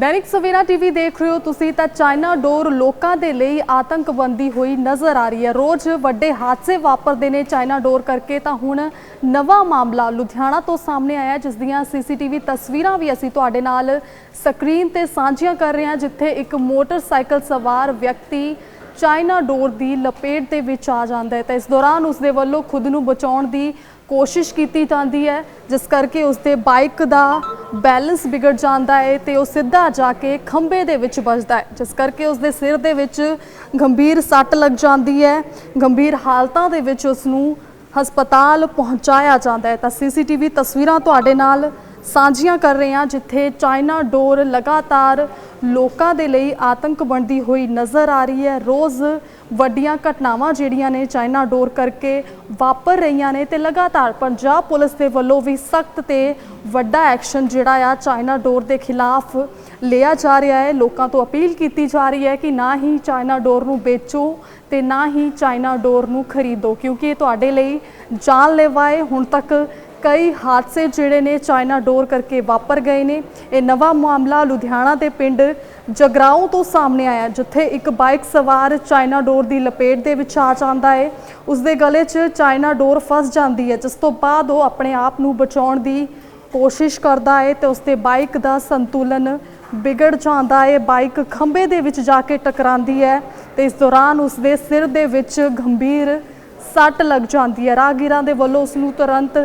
Dainik Savera TV ਦੇਖ ਰਹੇ ਹੋ ਤੁਸੀਂ ਤਾਂ ਚਾਈਨਾ ਡੋਰ ਲੋਕਾਂ ਦੇ ਲਈ ਆਤੰਕਬੰਦੀ ਹੋਈ ਨਜ਼ਰ ਆ ਰਹੀ ਹੈ। ਰੋਜ਼ ਵੱਡੇ ਹਾਦਸੇ ਵਾਪਰਦੇ ਨੇ ਚਾਈਨਾ ਡੋਰ ਕਰਕੇ ਤਾਂ ਹੁਣ ਨਵਾਂ ਮਾਮਲਾ ਲੁਧਿਆਣਾ ਤੋਂ ਸਾਹਮਣੇ ਆਇਆ ਜਿਸ ਦੀਆਂ ਸੀਸੀਟੀਵੀ ਤਸਵੀਰਾਂ ਵੀ ਅਸੀਂ ਤੁਹਾਡੇ ਨਾਲ ਸਕਰੀਨ ਤੇ ਸਾਂਝੀਆਂ ਕਰ ਰਹੇ ਹਾਂ, ਜਿੱਥੇ ਇੱਕ ਮੋਟਰਸਾਈਕਲ ਸਵਾਰ ਵਿਅਕਤੀ ਚਾਈਨਾ ਡੋਰ ਦੀ ਲਪੇਟ ਦੇ ਵਿੱਚ ਆ ਜਾਂਦਾ ਹੈ। ਤਾਂ ਇਸ ਦੌਰਾਨ ਉਸ ਦੇ ਵੱਲੋਂ ਖੁਦ ਨੂੰ ਬਚਾਉਣ ਦੀ ਕੋਸ਼ਿਸ਼ ਕੀਤੀ ਜਾਂਦੀ ਹੈ, ਜਿਸ ਕਰਕੇ ਉਸ ਦੇ ਬਾਈਕ ਦਾ ਬੈਲੈਂਸ ਵਿਗੜ ਜਾਂਦਾ ਹੈ ਤੇ ਉਹ ਸਿੱਧਾ ਜਾ ਕੇ ਖੰਭੇ ਦੇ ਵਿੱਚ ਵੱਜਦਾ ਹੈ, ਜਿਸ ਕਰਕੇ ਉਸ ਦੇ ਸਿਰ ਦੇ ਵਿੱਚ ਗੰਭੀਰ ਸੱਟ ਲੱਗ ਜਾਂਦੀ ਹੈ। ਗੰਭੀਰ ਹਾਲਤਾਂ ਦੇ ਵਿੱਚ ਉਸ ਨੂੰ ਹਸਪਤਾਲ ਪਹੁੰਚਾਇਆ ਜਾਂਦਾ ਹੈ। ਤਾਂ ਸੀਸੀਟੀਵੀ ਤਸਵੀਰਾਂ ਤੁਹਾਡੇ ਨਾਲ ਸਾਂਝੀਆਂ ਕਰ ਰਹੇ ਹਾਂ, ਜਿੱਥੇ ਚਾਈਨਾ ਡੋਰ ਲਗਾਤਾਰ ਲੋਕਾਂ ਦੇ ਲਈ ਆਤੰਕ ਬਣਦੀ ਹੋਈ ਨਜ਼ਰ ਆ ਰਹੀ ਹੈ। ਰੋਜ਼ ਵੱਡੀਆਂ ਘਟਨਾਵਾਂ ਜਿਹੜੀਆਂ ਨੇ ਚਾਈਨਾ ਡੋਰ ਕਰਕੇ ਵਾਪਰ ਰਹੀਆਂ ਨੇ ਤੇ ਲਗਾਤਾਰ ਪੰਜਾਬ ਪੁਲਿਸ ਦੇ ਵੱਲੋਂ ਵੀ ਸਖਤ ਤੇ ਵੱਡਾ ਐਕਸ਼ਨ ਜਿਹੜਾ ਆ ਚਾਈਨਾ ਡੋਰ ਦੇ ਖਿਲਾਫ ਲਿਆ ਜਾ ਰਿਹਾ ਹੈ। ਲੋਕਾਂ ਤੋਂ ਅਪੀਲ ਕੀਤੀ ਜਾ ਰਹੀ ਹੈ ਕਿ ਨਾ ਹੀ ਚਾਈਨਾ ਡੋਰ ਨੂੰ ਵੇਚੋ ਤੇ ਨਾ ਹੀ ਚਾਈਨਾ ਡੋਰ ਨੂੰ ਖਰੀਦੋ, ਕਿਉਂਕਿ ਇਹ ਤੁਹਾਡੇ ਲਈ ਜਾਨਲੇਵਾ ਹੈ। ਹੁਣ ਤੱਕ ਕਈ ਹਾਦਸੇ ਜਿਹੜੇ ਨੇ ਚਾਈਨਾ ਡੋਰ ਕਰਕੇ ਵਾਪਰ ਗਏ ਨੇ। ਇਹ ਨਵਾਂ ਮਾਮਲਾ ਲੁਧਿਆਣਾ ਦੇ ਪਿੰਡ ਜਗਰਾਉਂ ਤੋਂ ਸਾਹਮਣੇ ਆਇਆ, ਜਿੱਥੇ ਇੱਕ ਬਾਈਕ ਸਵਾਰ ਚਾਈਨਾ ਡੋਰ ਦੀ ਲਪੇਟ ਦੇ ਵਿੱਚ ਆ ਜਾਂਦਾ ਹੈ। ਉਸ ਦੇ ਗਲੇ 'ਚ ਚਾਈਨਾ ਡੋਰ ਫਸ ਜਾਂਦੀ ਹੈ, ਜਿਸ ਤੋਂ ਬਾਅਦ ਉਹ ਆਪਣੇ ਆਪ ਨੂੰ ਬਚਾਉਣ ਦੀ ਕੋਸ਼ਿਸ਼ ਕਰਦਾ ਹੈ ਤੇ ਉਸ ਦੇ ਬਾਈਕ ਦਾ ਸੰਤੁਲਨ ਵਿਗੜ ਜਾਂਦਾ ਹੈ। ਬਾਈਕ ਖੰਭੇ ਦੇ ਵਿੱਚ ਜਾ ਕੇ ਟਕਰਾਉਂਦੀ ਹੈ ਤੇ ਇਸ ਦੌਰਾਨ ਉਸ ਦੇ ਸਿਰ ਦੇ ਵਿੱਚ ਗੰਭੀਰ ਸੱਟ ਲੱਗ ਜਾਂਦੀ ਹੈ। ਰਾਹਗੀਰਾਂ ਦੇ ਵੱਲੋਂ ਉਸ ਨੂੰ ਤੁਰੰਤ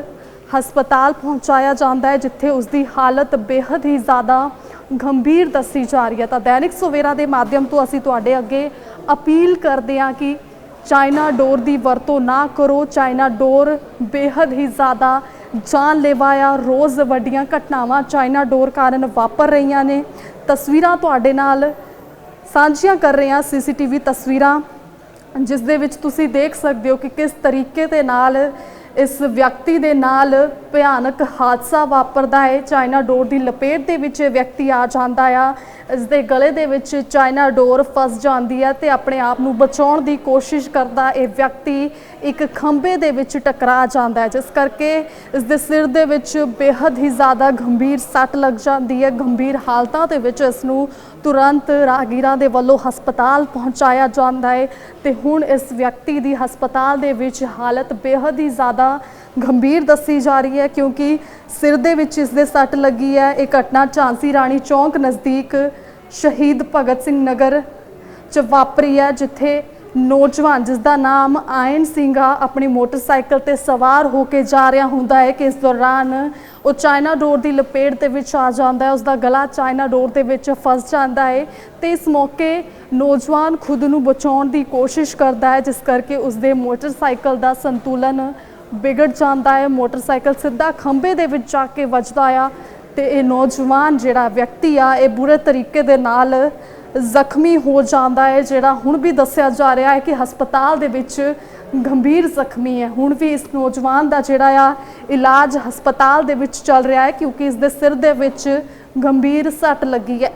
ਹਸਪਤਾਲ ਪਹੁੰਚਾਇਆ ਜਾਂਦਾ ਹੈ, ਜਿੱਥੇ ਉਸ ਦੀ ਹਾਲਤ ਬੇहद ਹੀ ਜ਼ਿਆਦਾ ਗੰਭੀਰ ਦੱਸੀ ਜਾ ਰਹੀ ਹੈ। ਤਾਂ ਦੈਨਿਕ ਸਵੇਰਾ ਦੇ ਮਾਧਿਅਮ ਤੋਂ ਅਸੀਂ ਤੁਹਾਡੇ ਅੱਗੇ ਅਪੀਲ ਕਰਦੇ ਹਾਂ ਕਿ ਚਾਈਨਾ ਡੋਰ ਦੀ ਵਰਤੋਂ ਨਾ ਕਰੋ। ਚਾਈਨਾ ਡੋਰ ਬੇहद ਹੀ ਜ਼ਿਆਦਾ ਜਾਨਲੇਵਾ ਆ, ਰੋਜ਼ ਵੱਡੀਆਂ ਘਟਨਾਵਾਂ ਚਾਈਨਾ ਡੋਰ ਕਾਰਨ ਵਾਪਰ ਰਹੀਆਂ ਨੇ। ਤਸਵੀਰਾਂ ਤੁਹਾਡੇ ਨਾਲ ਸਾਂਝੀਆਂ ਕਰ ਰਹੇ ਹਾਂ, ਸੀਸੀਟੀਵੀ ਤਸਵੀਰਾਂ, ਜਿਸ ਦੇ ਵਿੱਚ ਤੁਸੀਂ ਦੇਖ ਸਕਦੇ ਹੋ ਕਿ ਕਿਸ ਤਰੀਕੇ ਦੇ ਨਾਲ ਇਸ ਵਿਅਕਤੀ ਦੇ ਨਾਲ ਭਿਆਨਕ ਹਾਦਸਾ ਵਾਪਰਦਾ ਹੈ। ਚਾਈਨਾ ਡੋਰ ਦੀ ਲਪੇਟ ਦੇ ਵਿੱਚ ਇਹ ਵਿਅਕਤੀ ਆ ਜਾਂਦਾ ਆ। ਇਸ ਦੇ ਗਲੇ ਦੇ ਵਿੱਚ ਚਾਈਨਾ ਡੋਰ ਫਸ ਜਾਂਦੀ ਹੈ ਤੇ ਆਪਣੇ ਆਪ ਨੂੰ ਬਚਾਉਣ ਦੀ ਕੋਸ਼ਿਸ਼ ਕਰਦਾ ਇਹ ਵਿਅਕਤੀ ਇੱਕ ਖੰਭੇ ਦੇ ਵਿੱਚ ਟਕਰਾ ਜਾਂਦਾ ਹੈ, ਜਿਸ ਕਰਕੇ ਇਸ ਦੇ ਸਿਰ ਦੇ ਵਿੱਚ ਬੇहद ਹੀ ਜ਼ਿਆਦਾ ਗੰਭੀਰ ਸੱਟ ਲੱਗ ਜਾਂਦੀ ਹੈ। ਗੰਭੀਰ ਹਾਲਤਾਂ ਦੇ ਵਿੱਚ ਇਸ ਨੂੰ ਤੁਰੰਤ ਰਾਹਗੀਰਾਂ ਦੇ ਵੱਲੋਂ ਹਸਪਤਾਲ ਪਹੁੰਚਾਇਆ ਜਾਂਦਾ ਹੈ ਤੇ ਹੁਣ ਇਸ ਵਿਅਕਤੀ ਦੀ ਹਸਪਤਾਲ ਦੇ ਵਿੱਚ ਹਾਲਤ ਬੇहद ਹੀ ਜ਼ਿਆਦਾ ਗੰਭੀਰ ਦੱਸੀ ਜਾ ਰਹੀ ਹੈ ਕਿਉਂਕਿ ਸਿਰ ਦੇ ਵਿੱਚ ਇਸ ਦੇ ਸੱਟ ਲੱਗੀ ਹੈ। ਇਹ ਘਟਨਾ ਝਾਂਸੀ ਰਾਣੀ ਚੌਂਕ ਨਜ਼ਦੀਕ ਸ਼ਹੀਦ ਭਗਤ ਸਿੰਘ ਨਗਰ ਚ ਵਾਪਰੀ ਹੈ, ਜਿੱਥੇ ਨੌਜਵਾਨ ਜਿਸ ਦਾ ਨਾਮ ਆਇਨ ਸਿੰਘ ਆ, ਆਪਣੀ ਮੋਟਰਸਾਈਕਲ ਤੇ ਸਵਾਰ ਹੋ ਕੇ ਜਾ ਰਿਹਾ ਹੁੰਦਾ ਹੈ ਕਿ ਇਸ ਦੌਰਾਨ ਉਹ ਚਾਈਨਾ ਡੋਰ ਦੀ ਲਪੇਟ ਦੇ ਵਿੱਚ ਆ ਜਾਂਦਾ ਹੈ ਉਸ ਦਾ ਗਲਾ ਚਾਈਨਾ ਡੋਰ ਦੇ ਵਿੱਚ ਫਸ ਜਾਂਦਾ ਹੈ ਤੇ ਇਸ ਮੌਕੇ ਨੌਜਵਾਨ ਖੁਦ ਨੂੰ ਬਚਾਉਣ ਦੀ ਕੋਸ਼ਿਸ਼ ਕਰਦਾ ਹੈ, ਜਿਸ ਕਰਕੇ ਉਸ ਦੇ ਮੋਟਰਸਾਈਕਲ ਦਾ ਸੰਤੁਲਨ ਵਿਗੜ ਜਾਂਦਾ ਹੈ। ਮੋਟਰਸਾਈਕਲ ਸਿੱਧਾ ਖੰਭੇ ਦੇ ਵਿੱਚ ਜਾ ਕੇ ਵੱਜਦਾ ਆ ਤੇ ਇਹ ਨੌਜਵਾਨ ਜਿਹੜਾ ਵਿਅਕਤੀ ਆ, ਇਹ ਬੁਰੇ ਤਰੀਕੇ ਦੇ ਨਾਲ ਜ਼ਖਮੀ ਹੋ ਜਾਂਦਾ ਹੈ, ਜਿਹੜਾ ਹੁਣ ਵੀ ਦੱਸਿਆ ਜਾ ਰਿਹਾ ਹੈ ਕਿ ਹਸਪਤਾਲ ਦੇ ਵਿੱਚ ਗੰਭੀਰ ਜ਼ਖਮੀ ਹੈ। ਹੁਣ ਵੀ ਇਸ ਨੌਜਵਾਨ ਦਾ ਜਿਹੜਾ ਆ ਇਲਾਜ ਹਸਪਤਾਲ ਦੇ ਵਿੱਚ ਚੱਲ ਰਿਹਾ ਹੈ, ਕਿਉਂਕਿ ਇਸ ਦੇ ਸਿਰ ਦੇ ਵਿੱਚ ਗੰਭੀਰ ਸੱਟ ਲੱਗੀ ਹੈ।